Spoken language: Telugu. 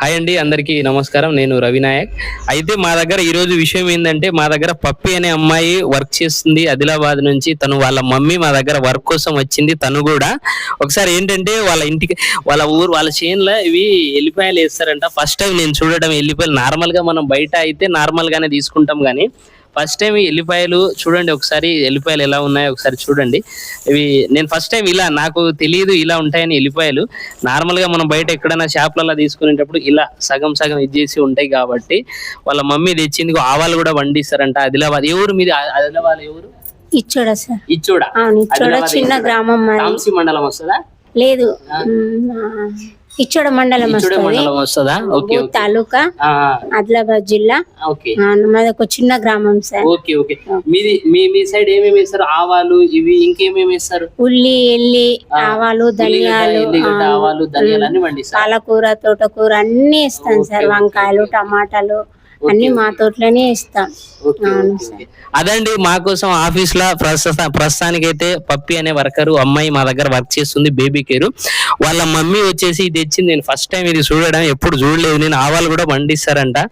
హాయ్ అండి అందరికీ నమస్కారం. నేను రవినాయక్ అయితే మా దగ్గర ఈరోజు విషయం ఏంటంటే మా దగ్గర పప్పి అనే అమ్మాయి వర్క్ చేస్తుంది ఆదిలాబాద్ నుంచి. తను వాళ్ళ మమ్మీ మా దగ్గర వర్క్ కోసం వచ్చింది. తను కూడా ఒకసారి ఏంటంటే వాళ్ళ ఇంటికి వాళ్ళ ఊరు వాళ్ళ చేనులో ఇవి ఎల్లిపాయలు వేస్తారంట. ఫస్ట్ టైం నేను చూడడం ఎల్లిపాయలు. నార్మల్గా మనం బయట అయితే నార్మల్గానే తీసుకుంటాం కానీ ఫస్ట్ టైం ఎల్లిపాయలు చూడండి ఒకసారి ఎల్లిపాయలు ఎలా ఉన్నాయో ఒకసారి చూడండి. ఇవి నేను ఫస్ట్ టైం ఇలా నాకు తెలియదు ఇలా ఉంటాయని ఎల్లిపాయలు. నార్మల్గా మనం బయట ఎక్కడైనా షాప్లలో తీసుకునేటప్పుడు ఇలా సగం సగం ఇది చేసి ఉంటాయి కాబట్టి వాళ్ళ మమ్మీ తెచ్చింది ఆవాలు కూడా వండిస్తారంట ఆదిలాబాద్. ఎవరు మీది? ఆదిలాబాద్ ఎవరు? ఇచ్చోడ సార్? ఇచ్చోడ? ఇచ్చోడ చిన్న. గ్రామం మండలం వస్తుందా? లేదు. ఇచ్చోడ మండలం వస్తుంది. తాలూకా ఆదిలాబాద్ జిల్లా. మాది ఒక చిన్న గ్రామం సార్. Okay okay. మీది మీ మీ సైడ్ ఏమేమి వేస్తారు? ఆవాలు ఇవి ఇంకేమేమి వేస్తారు? ఉల్లి ఎల్లి ఆవాలు ధనియాలు ఎల్లిగడ్డ ఆ, ఆవాలు ధనియాలు అన్ని పండిస్తారు. పాలకూర తోటకూర అన్ని ఇస్తాం సార్. వంకాయలు టమాటాలు అన్ని మా తోటలోనే ఇస్తాం. అదండి మా కోసం ఆఫీస్లో ప్రస్తుత ప్రస్తుతానికైతే పప్పి అనే వర్కర్ అమ్మాయి మా దగ్గర వర్క్ చేస్తుంది బేబీ కేర్. వాళ్ళ మమ్మీ వచ్చేసి ఇది తెచ్చింది నేను ఫస్ట్ టైం ఇది చూడడం ఎప్పుడు చూడలేదు నేను ఆవాలు కూడా పండిస్తారంట.